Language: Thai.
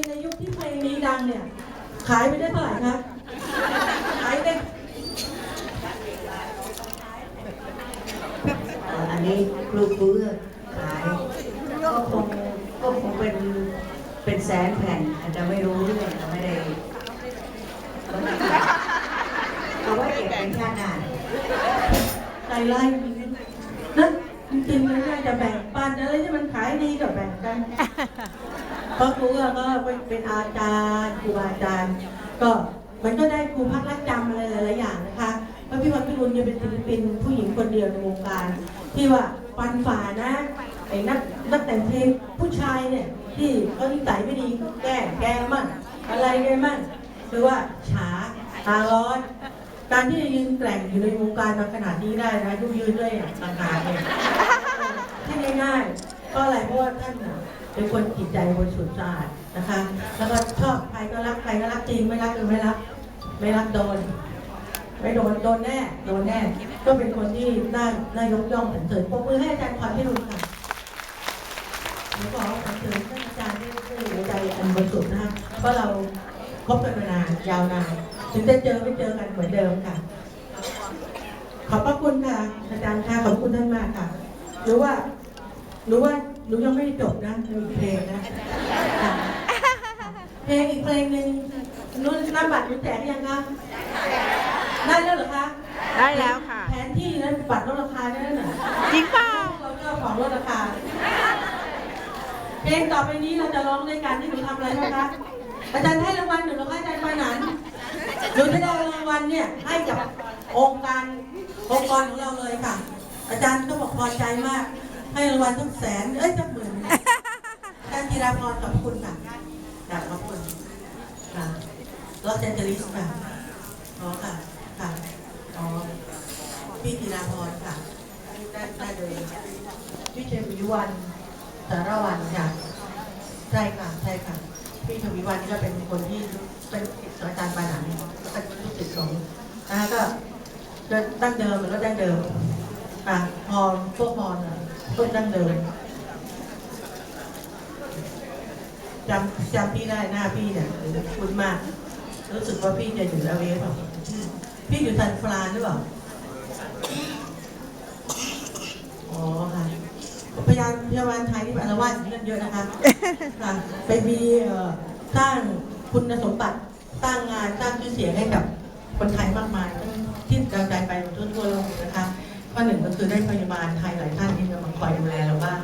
ในในยุคที่เพลงนี้ดังเนี่ย ขายไปได้เท่าไหร่ครับขายได้อันนี้ครูเพื่อขายก็คงก็คงเป็นเป็นแสนแผ่นอาจจะไม่รู้เรื่องอาจจะไม่ได้เอาไว้เก็บเป็นชาติหน้าใจไล่นะจริงๆมันน่าจะแบ่งปันอะไรที่มันขายดีกับแบ่งกัน เพราะครูก็เป็นอาจารย์ครูบาอาจารย์ ก็มันก็ได้ครูพักรักจำอะไรหลายๆอย่างนะคะเพราะพี่วันพี่รุนยังเป็นศิลปินผู้หญิงคนเดียวในวงการ ที่ว่าฟันฝ่านะไอ้นักนักแต่งเพลงผู้ชายเนี่ยที่เขานิสัยไม่ดีแก้แก้มั่งอะไรแกันมั่งคือว่าฉาตาร้อนการที่จะยืนแกร่งอยู่ในวงการมาขนาดนี้ได้นะยุยืนด้วยอะราคาเนี่ยที่ง่ายๆเพราะอะไรเพราะว่าท่านน่ะ เป็นคนจิตใจบริสุทธิ์สะอาดนะคะ แล้วก็ชอบใครก็รักใครก็รักจริงไม่รักก็ไม่รัก ไม่รักโดน ไม่โดนโดนแน่โดนแน่ ก็เป็นคนที่น่าน่ายกย่องสรรเสริญปรบมือให้อาจารย์พรพิรุณค่ะหนูขอสรรเสริญท่านอาจารย์ด้วยด้วยหัวใจอันบริสุทธิ์นะคะเพราะเราคบกันมานานยาวนานถึงจะเจอไม่เจอกันเหมือนเดิมค่ะ ขอบพระคุณค่ะอาจารย์ค่ะขอบคุณท่านมากค่ะหรือว่าหรือว่า หนูยังไม่ได้จบนะมีอีกเพลงนะค่ะเพลงอีกเพลงหนึ่งนุ่นน้ำบัตรหนูแจกยังคะได้แล้วเหรอคะได้แล้วค่ะ แผนที่นั้นบัตรลดราคานั่นน่ะจริงเปล่าเราก็ของลดราคา เพลงต่อไปนี้เราจะร้องด้วยกันที่หนูทำอะไรบ้างคะอาจารย์ให้รางวัลหนูหรือคะอาจารย์ปานันหนูจะได้รางวัลเนี่ยให้กับองค์การองค์กรของเราเลยค่ะ อาจารย์ก็บอกพอใจมาก ให้รางวัลทั้งแสน เอ้ยทั้งหมื่นอาจารย์ธีราพรขอบคุณค่ะกราบขอบคุณค่ะลอสแอนเจลิสค่ะอ๋อค่ะ ค่ะ อ๋อ พี่ธีราพรค่ะ ได้ได้เลยพี่เจมีวิวันสารวันค่ะ ใช่ค่ะ ใช่ค่ะ พี่ทวีวันนี่ก็เป็นคนที่เป็นศิษย์อาจารย์ปานันแล้วก็ลูกศิษย์ของนะคะก็ก็ดั้งเดิมมันก็ดั้งเดิมอะพรพวกพรอะ พวกดั้งเดิมจำจำพี่ได้หน้าพี่เนี่ยคุ้นมาก รู้สึกว่าพี่จะอยู่แล้วเวฟอะพี่อยู่ซันฟรานหรือเปล่าอ๋อค่ะพยานพยาบาลไทยที่อารวาสเรื่องเยอะนะคะค่ะไปมีเอ่อสร้างคุณสมบัติสร้างงานสร้างชื่อเสียงให้กับคนไทยมากมายที่กระจายไปทั่วโลกนะคะ ข้อหนึ่งก็คือได้พยาบาลไทยหลายท่านที่จะมาคอยดูแลเราบ้าง